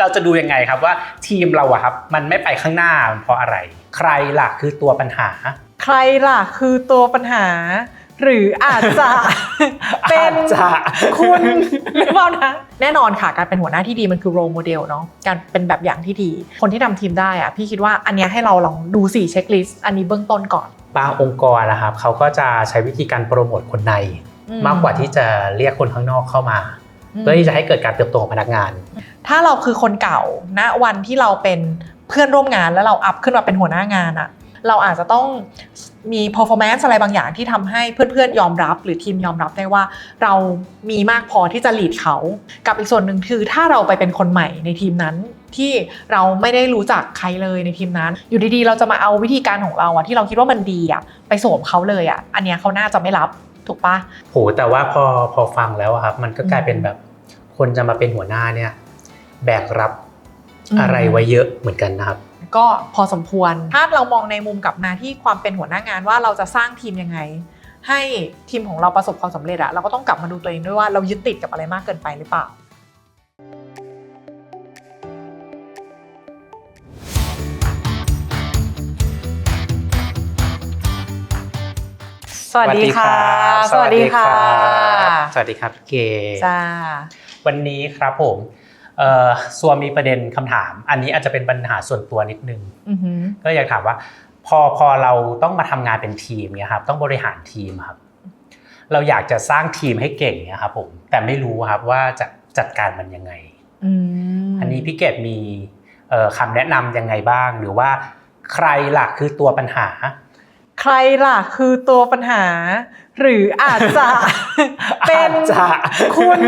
เราจะดูยังไงครับว่าทีมเราอะครับมันไม่ไปข้างหน้าเพราะอะไร ใครล่ะคือตัวปัญหา ใครล่ะคือตัวปัญหา หรืออาจจะ เป็นอาจจะ คุณหรือเปล่านะแน่นอนค่ะการเป็นหัวหน้าที่ดีมันคือ role model เนาะการเป็นแบบอย่างที่ดี คนที่ทำทีมได้อะพี่คิดว่าอันเนี้ยให้เราลองดูสี่เช็คลิสต์อันนี้เบื้องต้นก่อนบางองค์กรนะครับเขาก็จะใช้วิธีการโปรโมทคนใน อืมากกว่าที่จะเรียกคนข้างนอกเข้ามา เพื่อที่จะให้เกิดการเติบโตของพนักงาน ถ้าเราคือคนเก่าณวันที่เราเป็นเพื่อนร่วมงานแล้วเราอัพขึ้นมาเป็นหัวหน้างานอะเราอาจจะต้องมี performance อะไรบางอย่างที่ทำให้เพื่อนๆ ยอมรับ หรือทีมยอมรับได้ว่า เรามีมากพอที่จะ lead เขา กับอีกส่วนหนึ่งคือถ้าเราไปเป็นคนใหม่ในทีมนั้น ที่เราไม่ได้รู้จักใครเลยในทีมนั้น อยู่ดีๆ เราจะมาเอาวิธีการของเราอะที่เราคิดว่ามันดีอะไปสวมเขาเลยอะอันเนี้ยเขาน่าจะไม่รับ ถูกปะโหแต่ว่าพอพอฟังแล้วอะครับ มันก็กลายเป็นแบบคนจะมาเป็นหัวหน้าเนี่ย แบกรับอืมอะไรไว้เยอะเหมือนกันนะครับ ก็พอสมควรถ้าเรามองในมุมกลับมาที่ความเป็นหัวหน้างานว่าเราจะสร้างทีมยังไง ให้ทีมของเราประสบความสำเร็จอะเราก็ต้องกลับมาดูตัวเองด้วยว่าเรายึดติดกับอะไรมากเกินไปหรือเปล่า สวัสดีค่ะ สวัสดีครับสสวัวัสสดีดีครับพี่เกจ้าวันนี้ครับผมเอ่อส่วนมีประเด็นคำถาม อันนี้อาจจะเป็นปัญหาส่วนตัวนิดนึงอือหือก็อยากถามว่า พอพอเราต้องมาทำงานเป็นทีมเนี่ยครับ ต้องบริหารทีมครับ เราอยากจะสร้างทีมให้เก่งเนี่ยครับผมแต่ไม่รู้ครับว่าจะจัดการมันยังไงอืมอันนี้พี่เกดมีเอ่อคำแนะนำยังไงบ้าง หรือว่าใครล่ะคือตัวปัญหา ใครล่ะคือตัวปัญหา หรืออาจจะเป็นอาจจะคุณ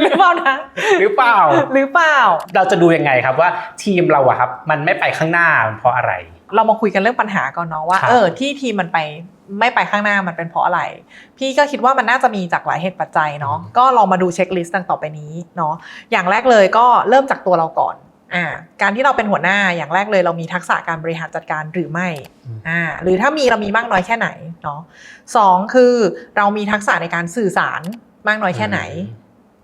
หรือเปล่านะหรือเปล่า หรือเปล่า เราจะดูยังไงครับว่าทีมเราอะครับ มันไม่ไปข้างหน้าเพราะอะไร เรามาคุยกันเรื่องปัญหาก่อนเนาะว่าครับเออที่ทีมมันไปไม่ไปข้างหน้ามันเป็นเพราะอะไร พี่ก็คิดว่ามันน่าจะมีจากหลายเหตุปัจจัยเนาะก็ลองมาดูเช็คลิสต์ดังต่อไปนี้เนาะอย่างแรกเลยก็เริ่มจากตัวเราก่อน อ่าการที่เราเป็นหัวหน้าอย่างแรกเลย เรามีทักษะการบริหารจัดการหรือไม่อืมอ่าหรือถ้ามีเรามีมากน้อยแค่ไหนเนาะสองคือเรามีทักษะในการสื่อสารมากน้อยแค่ไหน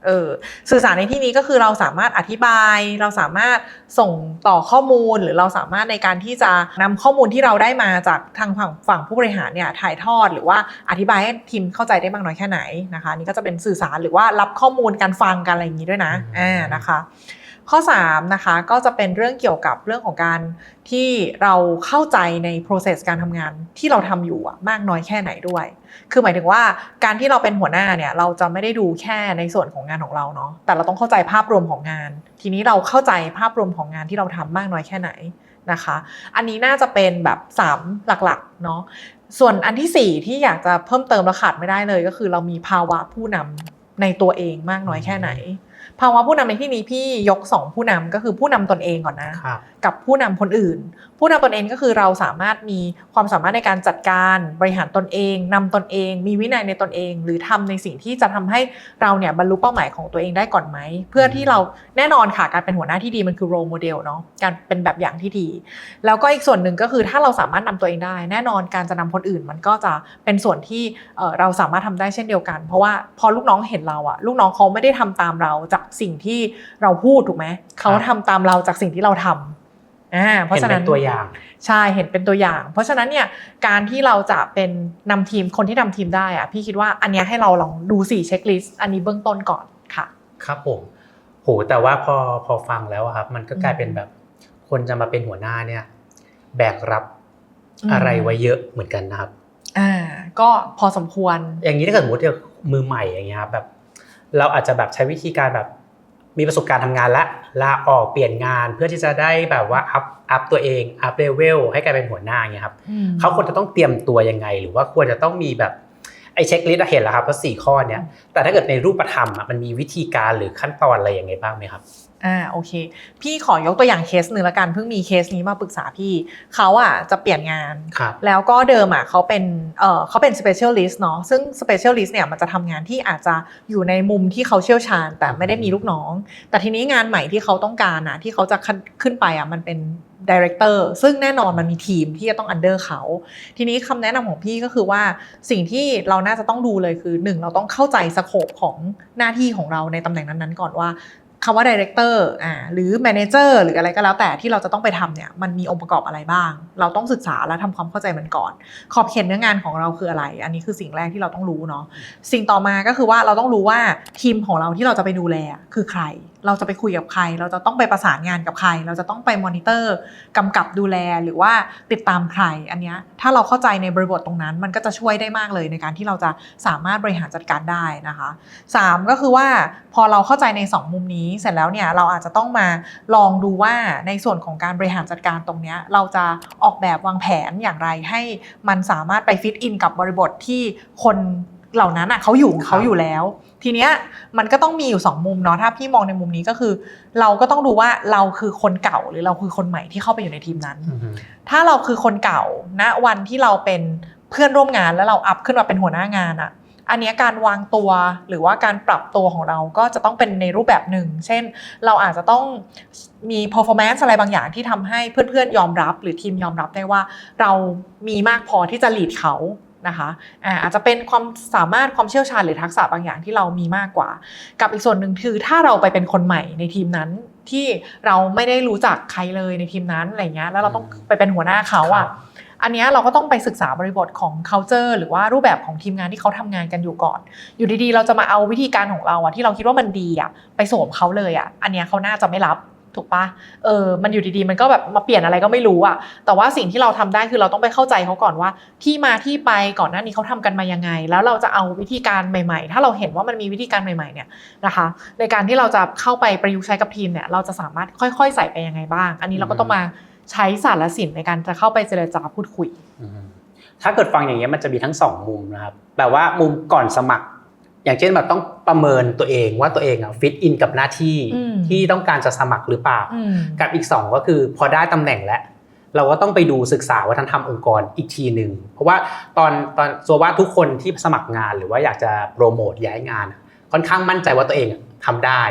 เออสื่อสารในที่นี้ก็คือเราสามารถอธิบาย เราสามารถส่งต่อข้อมูลหรือเราสามารถในการที่จะนำข้อมูลที่เราได้มาจากทางฝั่งฝั่งผู้บริหารเนี่ยถ่ายทอดหรือว่าอธิบายให้ทีมเข้าใจได้มากน้อยแค่ไหนนะคะอันนี่ก็จะเป็นสื่อสารหรือว่ารับข้อมูลการฟังกันอะไรอย่างนี้ด้วยนะอืมอ่านะคะ ข้อ3นะคะก็จะเป็นเรื่องเกี่ยวกับเรื่องของการที่เราเข้าใจใน process การทำงานที่เราทำอยู่มากน้อยแค่ไหนด้วย คือหมายถึงว่าการที่เราเป็นหัวหน้าเนี่ยเราจะไม่ได้ดูแค่ในส่วนของงานของเราเนาะแต่เราต้องเข้าใจภาพรวมของงาน ทีนี้เราเข้าใจภาพรวมของงานที่เราทำมากน้อยแค่ไหนนะคะ อันนี้น่าจะเป็นแบบ 3 หลักๆเนาะส่วนอันทีสี่4 ที่อยากจะเพิ่มเติมและขาดไม่ได้เลย ก็คือเรามีภาวะผู้นำในตัวเองมากน้อยแค่ไหน ภาวะผู้นำในที่นี้พี่ยกสองผู้นำก็คือผู้นำตนเองก่อนนะครับกับผู้นำคนอื่น ผู้นำตนเองก็คือเราสามารถมีความสามารถในการจัดการบริหารตนเองนำตนเอง มีวินัยในตนเอง หรือทำในสิ่งที่จะทำให้เราเนี่ยบรรลุเป้าหมายของตัวเองได้ก่อนไหม เพื่อที่เราแน่นอนค่ะการเป็นหัวหน้าที่ดีมันคือ role model เนาะการเป็นแบบอย่างที่ดี แล้วก็อีกส่วนหนึ่งก็คือถ้าเราสามารถนำตัวเองได้ แน่นอนการจะนำคนอื่น มันก็จะเป็นส่วนที่เอ่อเราสามารถทำได้เช่นเดียวกัน เพราะว่าพอลูกน้องเห็นเราอะลูกน้องเขาไม่ได้ทำตามเราจากสิ่งที่เราพูดถูกไหมเขาทำตามเราจากสิ่งที่เราทำอ่าเพราะฉะนั้นห็ตัวอย่างใช่เห็นเป็นตัวอย่าง เพราะฉะนั้นเนี่ยการที่เราจะเป็นนำทีมคนที่นำทีมได้อะพี่คิดว่าอันเนี้ยให้เราลองดูสี่เช็คลิสต์อันนี้เบื้องต้นก่อนค่ะ ครับผมโหแต่ว่าพอพอฟังแล้วอะครับ มันก็กลายเป็นอืมแบบคนจะมาเป็นหัวหน้าเนี่ย แบกรับอืมอะไรไว้เยอะเหมือนกันนะครับอ่าก็พอสมควร อย่างนี้ถ้าเกิดสมมติว่ามือใหม่อย่างเงี้ยครับแบบ เราอาจจะแบบใช้วิธีการแบบ มีประสบการณ์ทำงานละลาออกเปลี่ยนงานเพื่อที่จะได้แบบว่าอัพอัพตัวเองอัพเลเวลให้กลายเป็นหัวหน้าอย่างเงี้ยครับเขาควรจะต้องเตรียมตัวยังไง หรือว่าควรจะต้องมีแบบไอ้เช็คลิสต์เห็นแล้วครับว่าสี่ข้อเนี้ยแต่ถ้าเกิดในรูปธรรมอะมันมีวิธีการหรือขั้นตอนอะไรยังไงบ้างไหมครับ อ่าโอเค พี่ขอยกตัวอย่างเคสหนึ่งละกันเพิ่งมีเคสนี้มาปรึกษาพี่เขาอะจะเปลี่ยนงานครับแล้วก็เดิมอะเขาเป็นเออเขาเป็น specialist เนาะซึ่ง specialist เนี่ยมันจะทำงานที่อาจจะอยู่ในมุมที่เขาเชี่ยวชาญ แต่ไม่ได้มีลูกน้อง แต่ทีนี้งานใหม่ที่เขาต้องการอะที่เขาจะขึ้นขึ้นไปอะมันเป็น director ซึ่งแน่นอนมันมีทีมที่จะต้อง under เขา ทีนี้คำแนะนำของพี่ก็คือว่าสิ่งที่เราน่าจะต้องดูเลยคือหนึ่งเราต้องเข้าใจสโคปของหน้าที่ของเราในตำแหน่งนั้นๆก่อนว่า คำว่า director อ่าหรือ manager หรืออะไรก็แล้วแต่ที่เราจะต้องไปทำเนี่ยมันมีองค์ประกอบอะไรบ้าง เราต้องศึกษาและทำความเข้าใจมันก่อน ขอบเขตเนื้องานของเราคืออะไร อันนี้คือสิ่งแรกที่เราต้องรู้เนาะสิ่งต่อมาก็คือว่าเราต้องรู้ว่าทีมของเราที่เราจะไปดูแลคือใคร เราจะไปคุยกับใคร เราจะต้องไปประสานงานกับใคร เราจะต้องไปมอนิเตอร์กำกับดูแลหรือว่าติดตามใคร อันนี้ถ้าเราเข้าใจในบริบทตรงนั้น มันก็จะช่วยได้มากเลยในการที่เราจะสามารถบริหารจัดการได้นะคะสามก็คือว่าพอเราเข้าใจใน 2 มุมนี้เสร็จแล้วเนี่ยเราอาจจะต้องมาลองดูว่าในส่วนของการบริหารจัดการตรงนี้เราจะออกแบบวางแผนอย่างไรให้มันสามารถไปฟิตอินกับบริบทที่คน เหล่านั้นอะเขาอยู่ครับเขาอยู่แล้ว ทีเนี้ยมันก็ต้องมีอยู่2มุมเนาะถ้าพี่มองในมุมนี้ก็คือ เราก็ต้องดูว่าเราคือคนเก่าหรือเราคือคนใหม่ที่เข้าไปอยู่ในทีมนั้นอือฮึถ้าเราคือคนเก่าณวันที่เราเป็นเพื่อนร่วมงานแล้วเราอัพขึ้นมาเป็นหัวหน้างานอะอันเนี้ยการวางตัวหรือว่าการปรับตัวของเราก็จะต้องเป็นในรูปแบบหนึ่ง เช่น เราอาจจะต้องมี performance อะไรบางอย่างที่ทำให้เพื่อนๆยอมรับ หรือทีมยอมรับได้ว่า เรามีมากพอที่จะ lead เขา นะคะอ่าอาจจะเป็นความสามารถความเชี่ยวชาญหรือทักษะบางอย่างที่เรามีมากกว่า กับอีกส่วนหนึ่งคือถ้าเราไปเป็นคนใหม่ในทีมนั้นที่เราไม่ได้รู้จักใครเลยในทีมนั้นอะไรเงี้ยแล้วเราต้องไปเป็นหัวหน้าเขาอะอันเนี้ยเราก็ต้องไปศึกษาบริบทของ culture หรือว่ารูปแบบของทีมงานที่เขาทำงานกันอยู่ก่อน อยู่ดีๆ เราจะมาเอาวิธีการของเราอะที่เราคิดว่ามันดีอะไปสวมเขาเลยอะอันเนี้ยเขาน่าจะไม่รับ ถูกปะเออมันอยู่ดีๆ มันก็แบบมาเปลี่ยนอะไรก็ไม่รู้อะแต่ว่าสิ่งที่เราทำได้คือเราต้องไปเข้าใจเขาก่อนว่า ที่มาที่ไปก่อนหน้านี้เขาทำกันมายังไง แล้วเราจะเอาวิธีการใหม่ ๆ ถ้าเราเห็นว่ามันมีวิธีการใหม่ๆเนี่ยนะคะ ในการที่เราจะเข้าไปประยุกต์ใช้กับทีมเนี่ยเราจะสามารถค่อยๆ ใส่ไปยังไงบ้าง อันนี้เราก็ต้องมาใช้ศาสตร์และศิลป์ในการจะเข้าไปเจรจาพูดคุยถ้าเกิดฟังอย่างเงี้ยมันจะมีทั้งสองมุมนะครับแบบว่ามุมก่อนสมัคร อย่างเช่นแบบต้องประเมินตัวเองว่าตัวเองอะฟิตอินกับหน้าที่อืมที่ต้องการจะสมัครหรือเปล่าอืมกับอีกสองก็คือพอได้ตำแหน่งแล้วเราก็ต้องไปดูศึกษาวัฒนธรรมองค์กรอีกทีหนึ่งเพราะว่าตอนตอนส่วนว่าทุกคนที่สมัครงานหรือว่าอยากจะโปรโมทย้ายงาน ค่อนข้างมั่นใจว่าตัวเองทำได้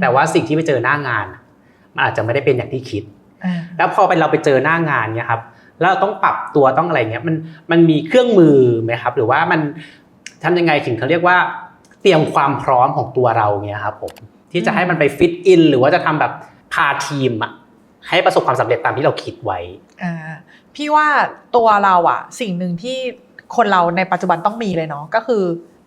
แต่ว่าสิ่งที่ไปเจอหน้างานมันอาจจะไม่ได้เป็นอย่างที่คิดอ่าแล้วพอไปเราไปเจอหน้างานเนี่ยครับแล้วเราต้องปรับตัวต้องอะไรเงี้ยมันมันมีเครื่องมือไหมครับ หรือว่ามัน ทำยังไงถึงเขาเรียกว่า เตรียมความพร้อมของตัวเราเนี่ยครับผมที่จะให้มันไปฟิตอินหรือว่าจะทำแบบพาทีมอะให้ประสบความสำเร็จตามที่เราคิดไว้อ่าพี่ว่าตัวเราอะสิ่งหนึ่งที่คนเราในปัจจุบันต้องมีเลยเนาะก็คือ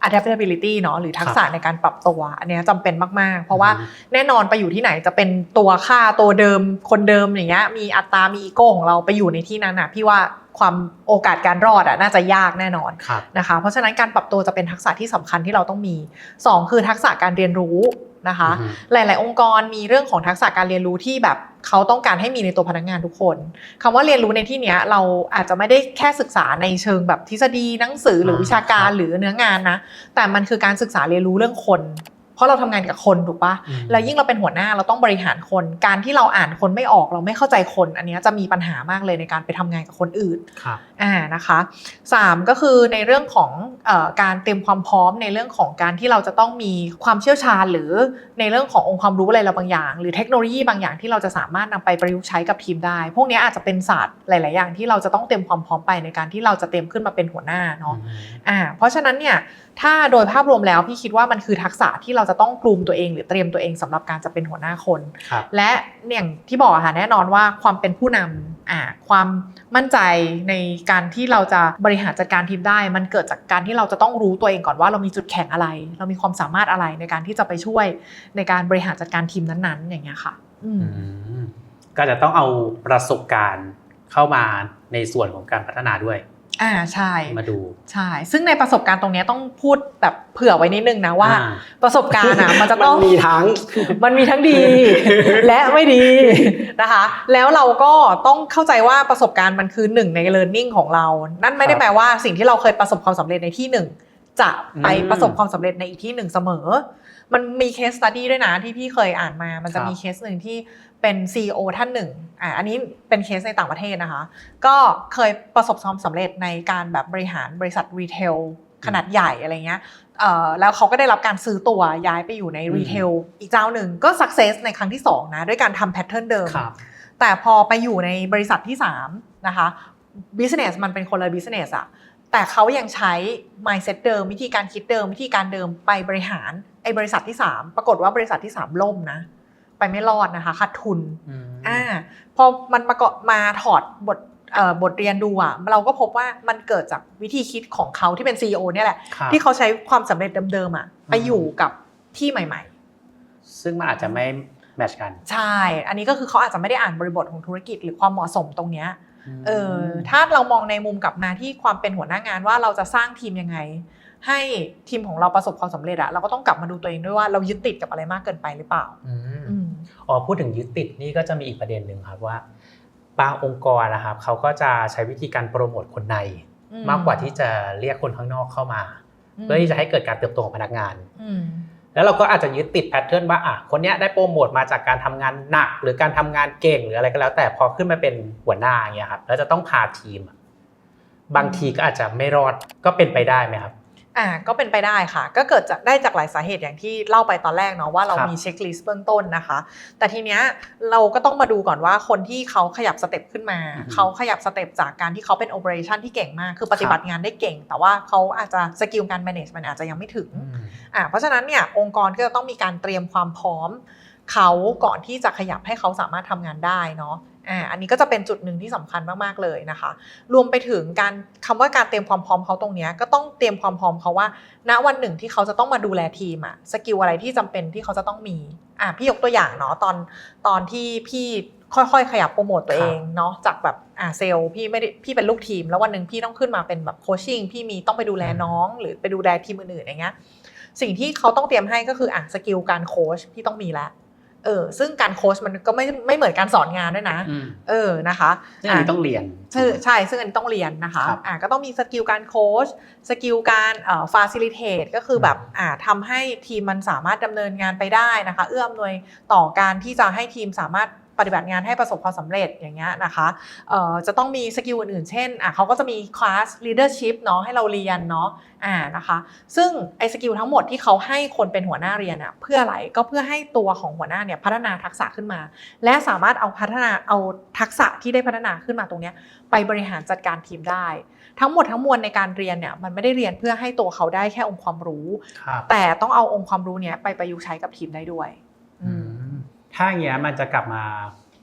adaptability เนาะหรือทักษะในการปรับตัว อันเนี้ยจำเป็นมาก ๆ เพราะว่าอืมแน่นอนไปอยู่ที่ไหนจะเป็นตัวค่าตัวเดิมคนเดิมอย่างเงี้ยมีอัตรามีอีโก้ของเราไปอยู่ในที่นั้นอะพี่ว่า ความโอกาสการรอดอะน่าจะยากแน่นอนครับนะคะ เพราะฉะนั้นการปรับตัวจะเป็นทักษะที่สำคัญที่เราต้องมี 2 คือทักษะการเรียนรู้นะคะอือฮึหลาย ๆ องค์กรมีเรื่องของทักษะการเรียนรู้ที่แบบเขาต้องการให้มีในตัวพนักงานทุกคนคำว่าเรียนรู้ในที่เนี้ยเราอาจจะไม่ได้แค่ศึกษาในเชิงแบบทฤษฎีหนังสือหรือวิชาการหรือเนื้องานนะแต่มันคือการศึกษาเรียนรู้เรื่องคน เพราะเราทำงานกับคนถูกปะอืมแล้วยิ่งเราเป็นหัวหน้าเราต้องบริหารคน การที่เราอ่านคนไม่ออกเราไม่เข้าใจคน อันเนี้ยจะมีปัญหามากเลยในการไปทำงานกับคนอื่นครับอ่านะคะสามก็คือในเรื่องของเออการเตรียมความพร้อมในเรื่องของการที่เราจะต้องมีความเชี่ยวชาญ หรือในเรื่องขององค์ความรู้อะไรเราบางอย่าง หรือเทคโนโลยีบางอย่างที่เราจะสามารถนำไปประยุกต์ใช้กับทีมได้ พวกเนี้ยอาจจะเป็นศาสตร์หลาย ๆ อย่างที่เราจะต้องเตรียมความพร้อมไปในการที่เราจะเตรียมขึ้นมาเป็นหัวหน้าเนาะอ่าเพราะฉะนั้นเนี่ย ถ้าโดยภาพรวมแล้วพี่คิดว่ามันคือทักษะที่เราจะต้องกลุ่มตัวเอง หรือเตรียมตัวเองสำหรับการจะเป็นหัวหน้าคนครับและอย่างที่บอกอะค่ะแน่นอนว่าความเป็นผู้นำอ่าความมั่นใจในการที่เราจะบริหารจัดการทีมได้ มันเกิดจากการที่เราจะต้องรู้ตัวเองก่อนว่าเรามีจุดแข็งอะไร เรามีความสามารถอะไรในการที่จะไปช่วยในการบริหารจัดการทีมนั้นๆ อย่างเงี้ยค่ะอืมอืมก็จะต้องเอาประสบการณ์เข้ามาในส่วนของการพัฒนาด้วย อ่าใช่มาดูใช่ ซึ่งในประสบการณ์ตรงเนี้ยต้องพูดแบบเผื่อไว้นิดนึงนะว่าอ่ประสบการณ์อะมันจะต้องมีทั้งมันมีทั้งดี และไม่ดีนะคะ แล้วเราก็ต้องเข้าใจว่าประสบการณ์มันคือหนึ่งใน learning ของเรา นั่นไม่ได้ครับแปลว่าสิ่งที่เราเคยประสบความสำเร็จในที่หนึ่งจะไปอืมประสบความสำเร็จในอีกที่หนึ่งเสมอ มันมี case study ด้วยนะที่พี่เคยอ่านมา มันจะครับมีเคสหนึ่งที่เป็น CEO ท่านหนึ่งอ่าอันนี้เป็นเคสในต่างประเทศนะคะ ก็เคยประสบความสำเร็จในการแบบบริหารบริษัทรีเทลขนาดใหญ่อะไรเงี้ยเอ่อแล้วเขาก็ได้รับการซื้อตัวย้ายไปอยู่ในอืมรีเทลอีกเจ้าหนึ่งก็สักเซสในครั้งที่2นะด้วยการทำแพทเทิร์นเดิมครับแต่พอไปอยู่ในบริษัทที่3นะคะ business มันเป็นคนละ business อะแต่เขายังใช้ mindset เดิม วิธีการคิดเดิม วิธีการเดิมไปบริหาร อ้บริษัทที่ 3 ปรากฏว่าบริษัทที่ 3 ล่มนะ ไปไม่รอดนะคะขาดทุนอืมอ่าพอมันมาเกาะมาถอดบทเอ่อบทเรียนดูอะเราก็พบว่ามันเกิดจากวิธีคิดของเขาที่เป็น CEO เนี่ยแหละครับที่เขาใช้ความสำเร็จเดิมๆอะไปอืมอยู่กับที่ใหม่ซึ่งมันอาจจะไม่แมทชกันๆใช่ อันนี้ก็คือเขาอาจจะไม่ได้อ่านบริบทของธุรกิจหรือความเหมาะสมตรงเนี้ยมเออถ้าเรามองในมุมกลับมาที่ความเป็นหัวหน้างานว่าเราจะสร้างทีมยังไง ให้ทีมของเราประสบความสำเร็จอะเราก็ต้องกลับมาดูตัวเองด้วยว่าเรายึดติดกับอะไรมากเกินไปหรือเปล่าอืมอืมอ๋อพูดถึงยึดติดนี่ก็จะมีอีกประเด็นหนึ่งครับว่าบางองค์กรนะครับเขาก็จะใช้วิธีการโปรโมทคนในอืมมากกว่าที่จะเรียกคนข้างนอกเข้ามา เพื่อที่จะให้เกิดการเติบโตของพนักงานอืมแล้วเราก็อาจจะยึดติดแพทเทิร์นว่าอะคนเนี้ยได้โปรโมทมาจากการทำงานหนัก หรือการทำงานเก่งหรืออะไรก็แล้ว แต่พอขึ้นมาเป็นหัวหน้าอย่างเงี้ยครับแล้วจะต้องพาทีมอะบางทีก็อาจจะไม่รอดก็เป็นไปได้ไหมครับ อ่าก็เป็นไปได้ค่ะ ก็เกิดจากได้จากหลายสาเหตุอย่างที่เล่าไปตอนแรกเนาะว่าเราครับมีเช็คลิสต์เบื้องต้นนะคะ แต่ทีเนี้ยเราก็ต้องมาดูก่อนว่าคนที่เขาขยับสเต็ปขึ้นมาอือฮึเขาขยับสเต็ปจากการที่เขาเป็นโอเปอเรชันที่เก่งมาก คือปฏิบัติงานได้เก่ง แต่ว่าเขาอาจจะสกิลการ manage มันอาจจะยังไม่ถึงอืมอ่าเพราะฉะนั้นเนี่ยองค์กรก็จะต้องมีการเตรียมความพร้อมเขาก่อนที่จะขยับให้เขาสามารถทำงานได้เนาะ อ่าอันนี้ก็จะเป็นจุดหนึ่งที่สำคัญมากๆเลยนะคะ รวมไปถึงการคำว่าการเตรียมความพร้อมเขาตรงนี้ก็ต้องเตรียมความพร้อมเขาว่า ณวันหนึ่งที่เขาจะต้องมาดูแลทีมอะสกิลอะไรที่จำเป็นที่เขาจะต้องมีอะพี่ยกตัวอย่างเนาะตอนตอนที่พี่ค่อยๆ ขยับโปรโมตตัวเองเนาะจากแบบอ่าเซลพี่ไม่ได้พี่เป็นลูกทีม แล้ววันหนึ่งพี่ต้องขึ้นมาเป็นแบบโคชชิ่งพี่มีต้องไปดูแลน้อง หรือไปดูแลทีมอื่นๆอย่างเงี้ยสิ่งที่เขาต้องเตรียมให้ก็คืออะสกิลการโคชพี่ต้องมีแล้ว เออซึ่งการโค้ชมันก็ไม่ไม่เหมือนการสอนงานด้วยนะอืมเออนะคะซึ่งอันนี้ต้องเรียนใช่ใช่ซึ่งอันนี้ต้องเรียนนะคะครับอ่าก็ต้องมีสกิลการโค้ชสกิลการเอ่อฟาซิลิเทตก็คือแบบอ่าทำให้ทีมมันสามารถดำเนินงานไปได้นะคะ เอื้ออำนวยต่อการที่จะให้ทีมสามารถ ปฏิบัติงานให้ประสบความสำเร็จอย่างเงี้ยนะคะเอ่อจะต้องมีสกิลอื่นๆ เช่นอะเขาก็จะมีคลาส leadership เนาะให้เราเรียนเนาะอ่านะคะซึ่งไอ้สกิลทั้งหมดที่เขาให้คนเป็นหัวหน้าเรียนอะเพื่ออะไรก็เพื่อให้ตัวของหัวหน้าเนี่ยพัฒนาทักษะขึ้นมา และสามารถเอาพัฒนาเอาทักษะที่ได้พัฒนาขึ้นมาตรงเนี้ยไปบริหารจัดการทีมได้ ทั้งหมดทั้งมวลในการเรียนเนี่ยมันไม่ได้เรียนเพื่อให้ตัวเขาได้แค่องค์ความรู้ครับแต่ต้องเอาองค์ความรู้เนี้ยไปประยุกต์ใช้กับทีมได้ด้วยอืม ถ้าอย่างเงี้ยมันจะกลับมา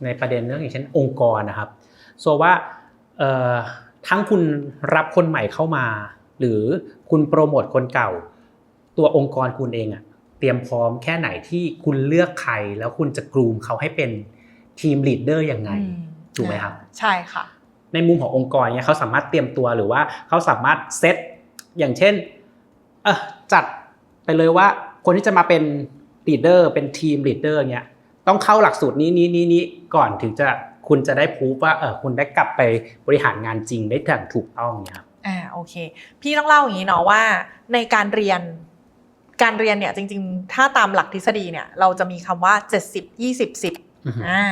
ในประเด็นเรื่องอย่างเช่นองค์กรนะครับโซว่าเอ่อทั้งคุณรับคนใหม่เข้ามา หรือคุณโปรโมทคนเก่า ตัวองค์กรคุณเองอะเตรียมพร้อมแค่ไหนที่คุณเลือกใคร แล้วคุณจะกรูมเขาให้เป็นทีมลีดเดอร์ยังไงอืมถูกไหมครับ ใช่ค่ะ ในมุมขององค์กรเนี่ยเขาสามารถเตรียมตัวหรือว่าเขาสามารถเซตอย่างเช่นเออจัดไปเลยว่าคนที่จะมาเป็นลีดเดอร์เป็นทีมลีดเดอร์เนี่ย ต้องเข้าหลักสูตรนี้นี้นี้นี้ก่อนถึงจะคุณจะได้พูฟว่าเออคุณได้กลับไปบริหารงานจริงได้อย่างถูกต้องเนี่ยครับอ่าโอเค พี่ต้องเล่าอย่างนี้เนาะว่า ในการเรียนการเรียนเนี่ยจริง ๆ ถ้าตามหลักทฤษฎีเนี่ยเราจะมีคำว่า 70 20 10อือฮึอ่า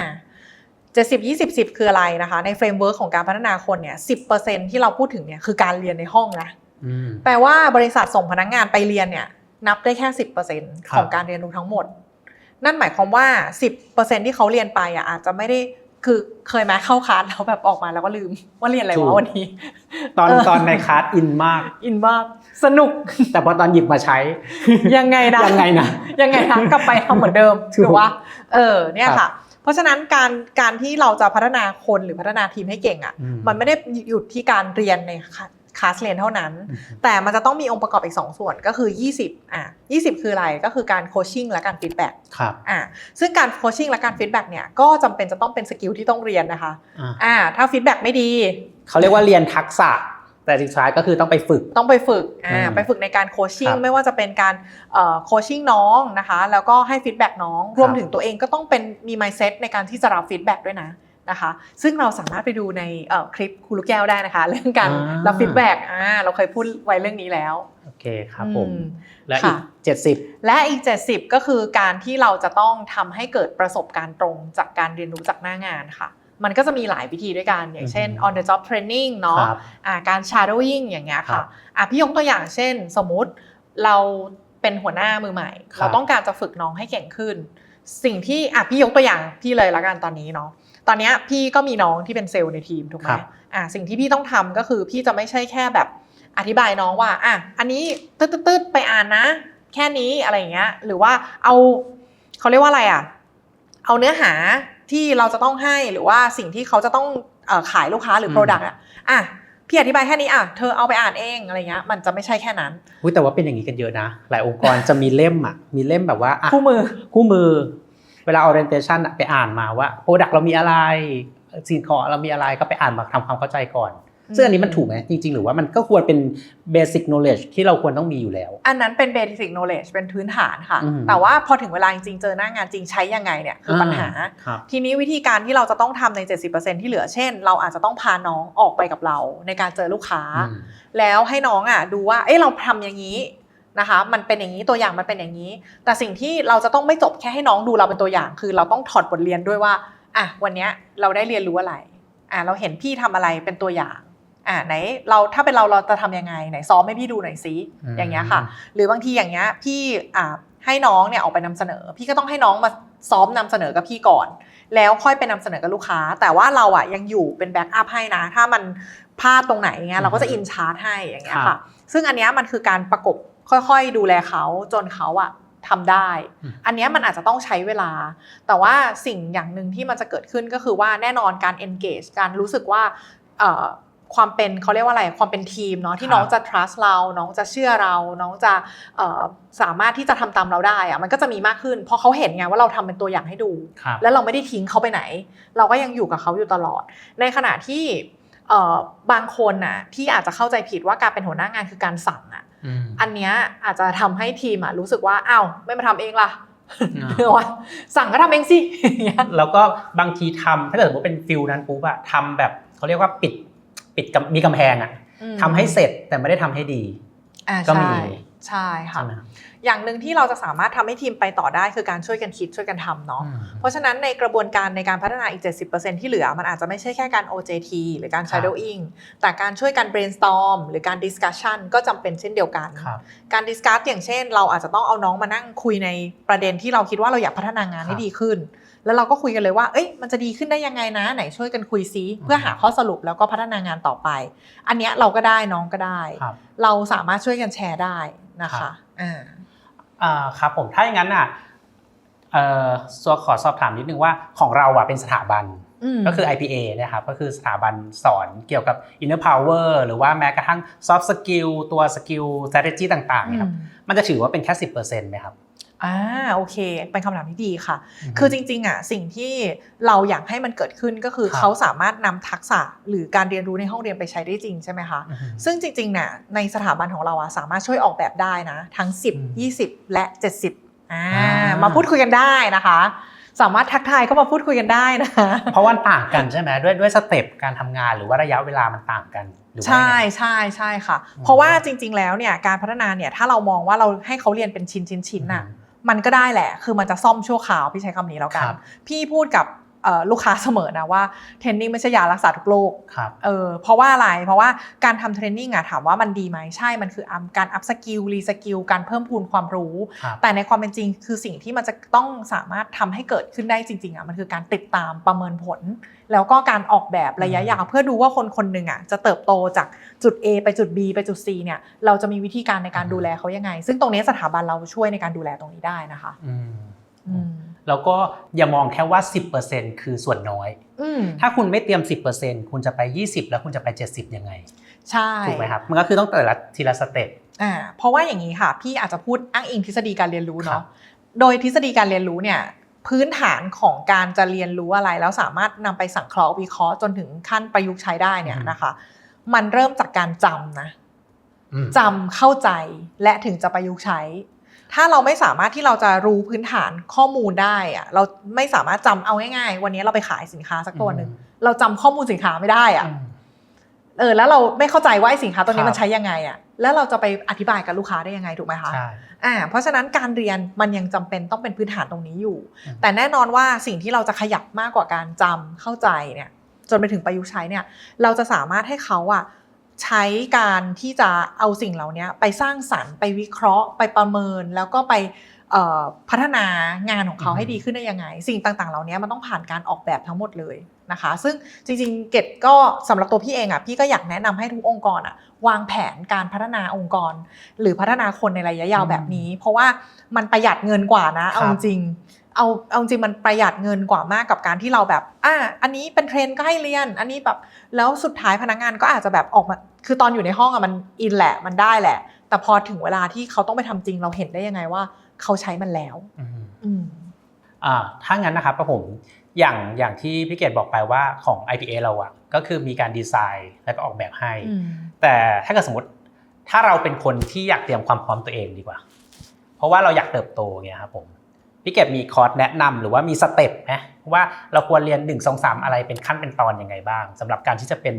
70 20 10คืออะไรนะคะ ในเฟรมเวิร์กของการพัฒนาคนเนี่ย10%ที่เราพูดถึงเนี่ยคือการเรียนในห้องนะอืมแปลว่าบริษัทส่งพนักงานไปเรียนเนี่ยนับได้แค่10%คขรับองการเรียนรู้ทั้งหมด นั่นหมายความว่า 10%ที่เขาเรียนไปอะอาจจะไม่ได้คือเคยไหมเข้าคลาสแล้วแบบออกมาแล้วก็ลืม ว่าเรียนอะไรวะวันนี้ ตอนเออตอนในคลาสอินมาก อินมาก สนุก แต่พอตอนหยิบมาใช้ ยังไงนะยังไงนะยังไงคะกลับไปทำเหมือนเดิมถูกถูกว่า เออเนี่ยครัค่ะบเพราะฉะนั้นการการที่เราจะพัฒนาคนหรือพัฒนาทีมให้เก่งอะอืมมันไม่ได้หยุดที่การเรียนใน คลาสเรียนเท่านั้น แต่มันจะต้องมีองค์ประกอบอีก 2 ส่วนก็คือ 20อะ20 คืออะไรก็คือการโคชชิ่งและการฟีดแบ็กครับอะซึ่งการโคชชิ่งและการฟีดแบ็กเนี่ยก็จำเป็นจะต้องเป็นสกิลที่ต้องเรียนนะคะอ่าอ่าถ้าฟีดแบ็กไม่ดี เขาเรียกว่าเรียนทักษะแต่สุดท้ายก็คือต้องไปฝึกต้องไปฝึกอ่าอืมไปฝึกในการโคชชิ่คงรับไม่ว่าจะเป็นการโคชชิ่งน้องนะคะ แล้วก็ให้ฟีดแบ็กน้องรวมครับถึงตัวเองก็ต้องเป็นมี mindset ในการที่จะรับฟีดแบ็กด้วยนะ นะคะ ซึ่งเราสามารถไปดูในเอ่อคลิปครูลูกแก้วได้นะคะ เรื่องการอ่ารัรับฟีดแบ็กอ่าเราเคยพูดไว้เรื่องนี้แล้วโอเคครับผมอืมและอีกค่ะเจ็ดสิบและอีก 70 ก็คือการที่เราจะต้องทำให้เกิดประสบการณ์ตรงจากการเรียนรู้จากหน้างานค่ะ มันก็จะมีหลายวิธีด้วยกันอย่างเช่นอือฮึ on the job training เนาะครับอ่าการ shadowing อย่างเงี้ยครัค่ะบอะพี่ยกตัวอย่างเช่น สมมุติเราเป็นหัวหน้ามือใหม่ครับเราต้องการจะฝึกน้องให้เก่งขึ้น สิ่งที่อะพี่ยกตัวอย่างพี่เลยละกันตอนนี้เนาะ ตอนเนี้ยพี่ก็มีน้องที่เป็นเซลล์ในทีมถูกไหมครับอะสิ่งที่พี่ต้องทำก็คือพี่จะไม่ใช่แค่แบบอธิบายน้องว่าอะอันนี้ตืดๆๆไปอ่านนะ แค่นี้อะไรอย่างเงี้ย หรือว่าเอาเขาเรียกว่าอะไรอะ เอาเนื้อหาที่เราจะต้องให้หรือว่าสิ่งที่เขาจะต้องเออขายลูกค้าหรือม Product อะอะพี่อธิบายแค่นี้อะเธอเอาไปอ่านเองอะไรเงี้ยมันจะไม่ใช่แค่นั้นอุ๊ยแต่ว่าเป็นอย่างนี้กันเยอะนะ หลายองค์กรจะมีเล่มอะมีเล่มแบบว่าอะคู่มือคู่มือ เวลา orientation อะไปอ่านมาว่า product เรามีอะไรสินค้าเรามีอะไรก็ไปอ่านมาทำความเข้าใจก่อนอืมซึ่งอันนี้มันถูกไหมจริง ๆ หรือว่ามันก็ควรเป็น basic knowledge ที่เราควรต้องมีอยู่แล้ว อันนั้นเป็น basic knowledge เป็นพื้นฐานค่ะอืมแต่ว่าพอถึงเวลาจริงๆเจอหน้างานจริงใช้ยังไงเนี่ยคือปัญหาครับทีนี้วิธีการที่เราจะต้องทำใน 70%ที่เหลือเช่น เราอาจจะต้องพาน้องออกไปกับเราในการเจอลูกค้าอืมแล้วให้น้องอะดูว่าเอ้เราทำอย่างนี้ นะคะ มันเป็นอย่างนี้ตัวอย่างมันเป็นอย่างนี้ แต่สิ่งที่เราจะต้องไม่จบแค่ให้น้องดูเราเป็นตัวอย่าง คือเราต้องถอดบทเรียนด้วยว่าอะวันเนี้ยเราได้เรียนรู้อะไรอะเราเห็นพี่ทำอะไรเป็นตัวอย่างอะไหนเราถ้าเป็นเราเราจะทำยังไงไหนซ้อมให้พี่ดูหน่อยซิอืมอย่างเงี้ยค่ะ หรือบางทีอย่างเงี้ยพี่อ่าให้น้องเนี่ยออกไปนำเสนอ พี่ก็ต้องให้น้องมาซ้อมนำเสนอกับพี่ก่อน แล้วค่อยไปนำเสนอกับลูกค้า แต่ว่าเราอะยังอยู่เป็นแบ็กอัพให้นะ ถ้ามันพลาดตรงไหนเงี้ยเราก็จะอินชาร์ตให้อย่างเงี้ยครัค่ะบซึ่งอันเนี้ยมันคือการประกบ ค่อยๆ ดูแลเขาจนเขาอะทำได้อืมอันเนี้ยมันอาจจะต้องใช้เวลา แต่ว่าสิ่งอย่างหนึ่งที่มันจะเกิดขึ้นก็คือว่าแน่นอนการ engage การรู้สึกว่าเอ่อความเป็นเขาเรียกว่าอะไรความเป็นทีมเนาะที่ครับน้องจะ trust เรา น้องจะเชื่อเรา น้องจะเอ่อสามารถที่จะทำตามเราได้อะมันก็จะมีมากขึ้น เพราะเขาเห็นไงว่าเราทำเป็นตัวอย่างให้ดูครับแล้วเราไม่ได้ทิ้งเขาไปไหน เราก็ยังอยู่กับเขาอยู่ตลอด ในขณะที่เอ่อบางคนน่ะที่อาจจะเข้าใจผิดว่าการเป็นหัวหน้างานคือการสั่งอะ อืมอันเนี้ยอาจจะทำให้ทีมอะรู้สึกว่าอ้าวไม่มาทำเองล่ะอ่าเนกอะวะสั่งก็ทำเองสิอย่างเงี้ยแล้วก็บางทีทำถ้าเกิดว่าเป็นฟิลนั้นปุ๊บอะทำแบบเขาเรียกว่าปิดปิดกำมีกำแพงอะอืมทำให้เสร็จแต่ไม่ได้ทำให้ดีอ่าก็มีใช่ใช่ค่ะใช่ไหมครับ อย่างหนึ่งที่เราจะสามารถทำให้ทีมไปต่อได้คือการช่วยกันคิดช่วยกันทำเนาะอืมเพราะฉะนั้นในกระบวนการในการพัฒนาอีก 70%ที่เหลือ มันอาจจะไม่ใช่แค่การ OJT หรือการครับ shadowing แต่การช่วยกัน brainstorm หรือการ discussion ก็จำเป็นเช่นเดียวกันครับการ discuss อย่างเช่น เราอาจจะต้องเอาน้องมานั่งคุยในประเด็นที่เราคิดว่าเราอยากพัฒนางานให้ครับดีขึ้น แล้วเราก็คุยกันเลยว่า เอ้ย มันจะดีขึ้นได้ยังไงนะ ไหนช่วยกันคุยซิเพื่อหาข้อสรุปแล้วก็พัฒนางานต่อไป อันเนี้ยเราก็ได้น้องก็ได้ครับเราสามารถช่วยกันแชร์ได้นะครัคะบอ่าอ่า ครับผมถ้าอย่างนั้นอะเอ่อตัวขอสอบถามนิดนึงว่าของเราอะเป็นสถาบันมก็คือ IPA เนะครับก็คือสถาบันสอนเกี่ยวกับ inner power หรือว่าแม้กระทั่ง soft skill ตัว skill strategy ต่างๆเนี่ยครับอืมมันจะถือว่าเป็นแค่ 10%ไหมครับ อ่าโอเค เป็นคำถามที่ดีค่ะ คือจริงๆอะสิ่งที่เราอยากให้มันเกิดขึ้นก็คือครับเขาสามารถนำทักษะหรือการเรียนรู้ในห้องเรียนไปใช้ได้จริงใช่ไหมคะอือฮึซึ่งจริงๆเนี่ยในสถาบันของเราอะสามารถช่วยออกแบบได้นะ ทั้งอืม10 20 และ 70อ่าอ่ามมาพูดคุยกันได้นะคะสามารถทักทายเข้ามาพูดคุยกันได้นะเพราะว่ามันต่างกันใช่ไหมด้วยด้วยสเต็ปการทำงานหรือว่าระยะเวลามันต่างกันหรือว่าใช่ยังไงใช่ใช่ค่ะอืมเพราะว่าจริง ๆ แล้วเนี่ยการพัฒนาเนี่ยถ้าเรามองว่าเราให้เขาเรียนเป็นชิ้นชิ้นชิ้นๆน่ะ มันก็ได้แหละ คือมันจะซ่อมชั่วคราวพี่ใช้คำนี้แล้วกันครับพี่พูดกับเอ่อ ลูกค้าเสมอนะว่าเทรนนิ่งไม่ใช่ยารักษาทุกโรคครับเออเพราะว่าอะไรเพราะว่าการทำเทรนนิ่งอะถามว่ามันดีไหมใช่มันคือการอัพสกิลรีสกิลการเพิ่มพูนความรู้ครับแต่ในความเป็นจริงคือสิ่งที่มันจะต้องสามารถทำให้เกิดขึ้นได้จริงๆอะมันคือการติดตามประเมินผล แล้วก็การออกแบบระยะยาวเพื่อดูว่าคนคนหนึ่งอะจะเติบโตจากจุด A ไปจุด B ไปจุด C เนี่ยเราจะมีวิธีการในการอืมดูแลเขายังไง ซึ่งตรงนี้สถาบันเราช่วยในการดูแลตรงนี้ได้นะคะอืมอืม แล้วก็อย่ามองแค่ว่า 10%คือส่วนน้อยอืมถ้าคุณไม่เตรียม 10%คุณจะไป 20 แล้วคุณจะไป 70 ยังไง ใช่ถูกไหมครับ มันก็คือต้องแต่ละทีละสเต็ปอ่าเพราะว่าอย่างนี้ค่ะ พี่อาจจะพูดอ้างอิงทฤษฎีการเรียนรู้ครัเนาะบโดยทฤษฎีการเรียนรู้เนี่ยพื้นฐานของการจะเรียนรู้อะไร แล้วสามารถนำไปสังเคราะห์วิเคราะห์จนถึงขั้นประยุกต์ใช้ได้เนี่ยนะคะ มันเริ่มจากการจำนะอืมจำเข้าใจและถึงจะประยุกต์ใช้ ถ้าเราไม่สามารถที่เราจะรู้พื้นฐานข้อมูลได้อะเราไม่สามารถจำเอาง่ายๆ วันนี้เราไปขายสินค้าสักตัวหนึ่งเราจำข้อมูลสินค้าไม่ได้อะอืมเออแล้วเราไม่เข้าใจว่าไอ้สินค้าตัวนี้ครับมันใช้ยังไงอะแล้วเราจะไปอธิบายกับลูกค้าได้ยังไงถูกไหมคะใช่อ่าเพราะฉะนั้นการเรียนมันยังจำเป็นต้องเป็นพื้นฐานตรงนี้อยู่อืมแต่แน่นอนว่าสิ่งที่เราจะขยับมากกว่าการจำเข้าใจเนี่ย จนไปถึงประยุกต์ใช้เนี่ย เราจะสามารถให้เขาอะ ใช้การที่จะเอาสิ่งเหล่านี้ไปสร้างสรรค์ไปวิเคราะห์ ไปประเมินแล้วก็ไปเอ่อพัฒนางานของเขาอืมให้ดีขึ้นได้ยังไง สิ่งต่างๆ เหล่านี้มันต้องผ่านการออกแบบทั้งหมดเลยนะคะ ซึ่งจริงๆ เกดก็สำหรับตัวพี่เองอะพี่ก็อยากแนะนำให้ทุกองค์กรอะวางแผนการพัฒนาองค์กร หรือพัฒนาคนในระยะยาวแบบนี้ เพราะว่ามันประหยัดเงินกว่านะเอาจริงๆ เอาเอาจริงๆมันประหยัดเงินกว่ามากกับการที่เราแบบอะอันนี้เป็นเทรนด์ก็ให้เรียน อันนี้แบบแล้วสุดท้ายพนักงานก็อาจจะแบบออกมา คือตอนอยู่ในห้องอะมันอินแหละมันได้แหละ แต่พอถึงเวลาที่เขาต้องไปทำจริงเราเห็นได้ยังไงว่า เขาใช้มันแล้วอืมอืมอ่าถ้างั้นนะครับผมอย่างอย่างที่พี่เกดบอกไปว่าของ IPA เราอะก็คือมีการดีไซน์แล้วก็ออกแบบให้อืมแต่ถ้าเกิดสมมติถ้าเราเป็นคนที่อยากเตรียมความพร้อมตัวเองดีกว่า เพราะว่าเราอยากเติบโตเงี้ยครับผม พี่เก็บมีคอร์สแนะนำหรือว่ามีสเต็ปไหมว่าเราควรเรียน 1 2 3 อะไรเป็นขั้นเป็นตอนยังไงบ้างสำหรับการที่จะเป็น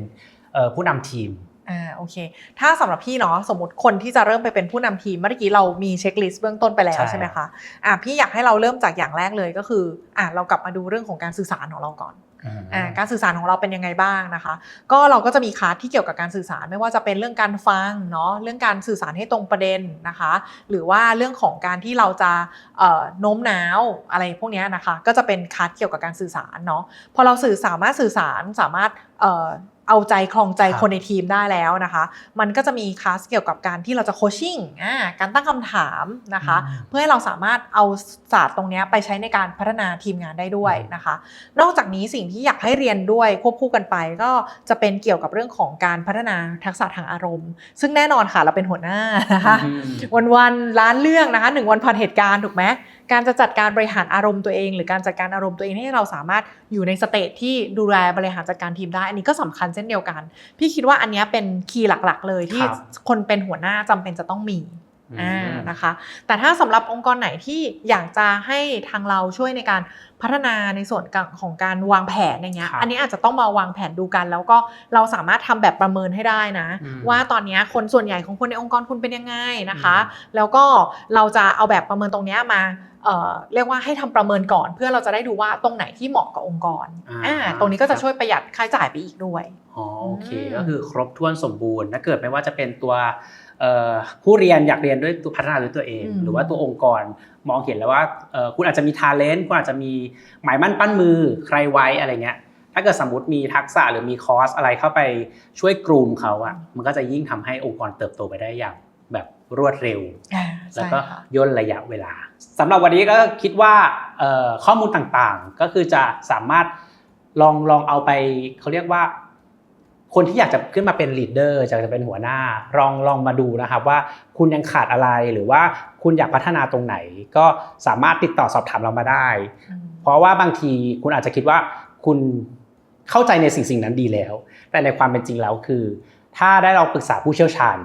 เอ่อผู้นำทีมอ่าโอเค ถ้าสำหรับพี่เนาะสมมติคนที่จะเริ่มไปเป็นผู้นำทีมเมื่อกี้เรามีเช็คลิสต์เบื้องต้นไปแล้วใช่ใช่ไหมคะอ่าพี่อยากให้เราเริ่มจากอย่างแรกเลยก็คืออ่าเรากลับมาดูเรื่องของการสื่อสารของเราก่อนอ่า การสื่อสารของเราเป็นยังไงบ้างนะคะ ก็เราก็จะมีคลาสที่เกี่ยวกับการสื่อสารไม่ว่าจะเป็นเรื่องการฟังเนาะเรื่องการสื่อสารให้ตรงประเด็นนะคะ หรือว่าเรื่องของการที่เราจะโน้มน้าวอะไรพวกนี้นะคะ ก็จะเป็นคลาสเกี่ยวกับการสื่อสารเนาะพอเราสื่อสามารถสื่อสารสามารถเอ่อเอาใจคลองใจครับคนในทีมได้แล้วนะคะ มันก็จะมีคลาสเกี่ยวกับการที่เราจะโคชชิ่งอ่าการตั้งคำถามนะคะอืมเพื่อให้เราสามารถเอาศาสตร์ตรงเนี้ยไปใช้ในการพัฒนาทีมงานได้ด้วยนะคะ นอกจากนี้สิ่งที่อยากให้เรียนด้วยควบคู่กันไป ก็จะเป็นเกี่ยวกับเรื่องของการพัฒนาทักษะทางอารมณ์ ซึ่งแน่นอนค่ะเราเป็นหัวหน้านะคะอืมวันวันๆล้านเรื่องนะคะหนึ่งวันผ่านเหตุการณ์ถูกไหม การจะจัดการบริหารอารมณ์ตัวเอง หรือการจัดการอารมณ์ตัวเองให้เราสามารถอยู่ในสเตจที่ดูแลบริหารจัดการทีมได้ อันนี้ก็สำคัญเช่นเดียวกัน พี่คิดว่าอันเนี้ยเป็นคีย์หลักๆ เลยที่ครับคนเป็นหัวหน้าจำเป็นจะต้องมีอ่านะคะ แต่ถ้าสำหรับองค์กรไหนที่อยากจะให้ทางเราช่วยในการ พัฒนาในส่วนของการวางแผนอย่างเงี้ยครับอันนี้อาจจะต้องมาวางแผนดูกัน แล้วก็เราสามารถทำแบบประเมินให้ได้นะอืมว่าตอนเนี้ยคนส่วนใหญ่ของคนในองค์กรคุณเป็นยังไงนะคะอืมแล้วก็เราจะเอาแบบประเมินตรงเนี้ยมาเอ่อเรียกว่าให้ทำประเมินก่อน เพื่อเราจะได้ดูว่าตรงไหนที่เหมาะกับองค์กรอ่าอ่าตรงนี้ก็จะช่วยประหยัดค่าใช้จ่ายไปอีกด้วยอ๋อโอเคอืมก็คือครบถ้วนสมบูรณ์ถ้าเกิดไม่ว่าจะเป็นตัวเอ่อ ผู้เรียนอยากเรียนด้วยตัวพัฒนาด้วยตัวเอง หรือว่าตัวองค์กรมองเห็นแล้วว่าเอ่อคุณอาจจะมีทาเลนต์คุณอาจจะมีหมายมั่นปั้นมือใครไว้อะไรเงี้ยถ้าเกิดสมมติมีทักษะหรือมีคอร์สอะไรเข้าไปช่วยกลุ่มเขาอะมันก็จะยิ่งทำให้องค์กรเติบโตไปได้อย่างแบบรวดเร็วอ่าแล้วใช่ก็ค่ะย่นระยะเวลาสำหรับวันนี้ก็คิดว่าเอ่อข้อมูลต่างๆ ก็คือจะสามารถลองลองเอาไปเขาเรียกว่า คนที่อยากจะขึ้นมาเป็นลีดเดอร์อยากจะเป็นหัวหน้าลองลองมาดูนะครับว่าคุณยังขาดอะไรหรือว่าคุณอยากพัฒนาตรงไหน ก็สามารถติดต่อสอบถามเรามาได้อืมเพราะว่าบางทีคุณอาจจะคิดว่าคุณเข้าใจในสิ่งสิ่งนั้นดีแล้ว แต่ในความเป็นจริงแล้วคือ ถ้าได้เราปรึกษาผู้เชี่ยวชาญ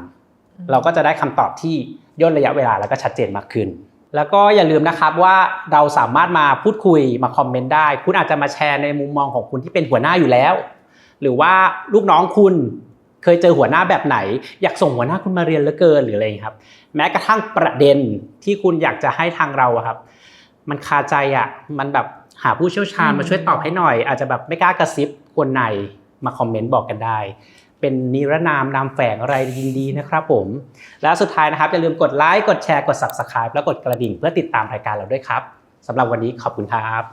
เราก็จะได้คำตอบที่ย่นระยะเวลาแล้วก็ชัดเจนมากขึ้น แล้วก็อย่าลืมนะครับว่าเราสามารถมาพูดคุยมาคอมเมนต์ได้ คุณอาจจะมาแชร์ในมุมมองของคุณที่เป็นหัวหน้าอยู่แล้ว หรือว่าลูกน้องคุณเคยเจอหัวหน้าแบบไหน อยากส่งหัวหน้าคุณมาเรียนเหลือเกินหรืออะไรอย่างเงี้ยครับ แม้กระทั่งประเด็นที่คุณอยากจะให้ทางเราอะครับ มันคาใจอะมันแบบหาผู้เชี่ยวชาญอืมมาช่วยตอบให้หน่อย อาจจะแบบไม่กล้ากระซิบคนในมาคอมเมนต์บอกกันได้ เป็นนิรนามนามแฝงอะไรยินดีนะครับผม แล้วสุดท้ายนะครับ อย่าลืมกดไลค์กดแชร์กด Subscribe แล้วกดกระดิ่งเพื่อติดตามรายการเราด้วยครับสำหรับวันนี้ขอบคุณครับ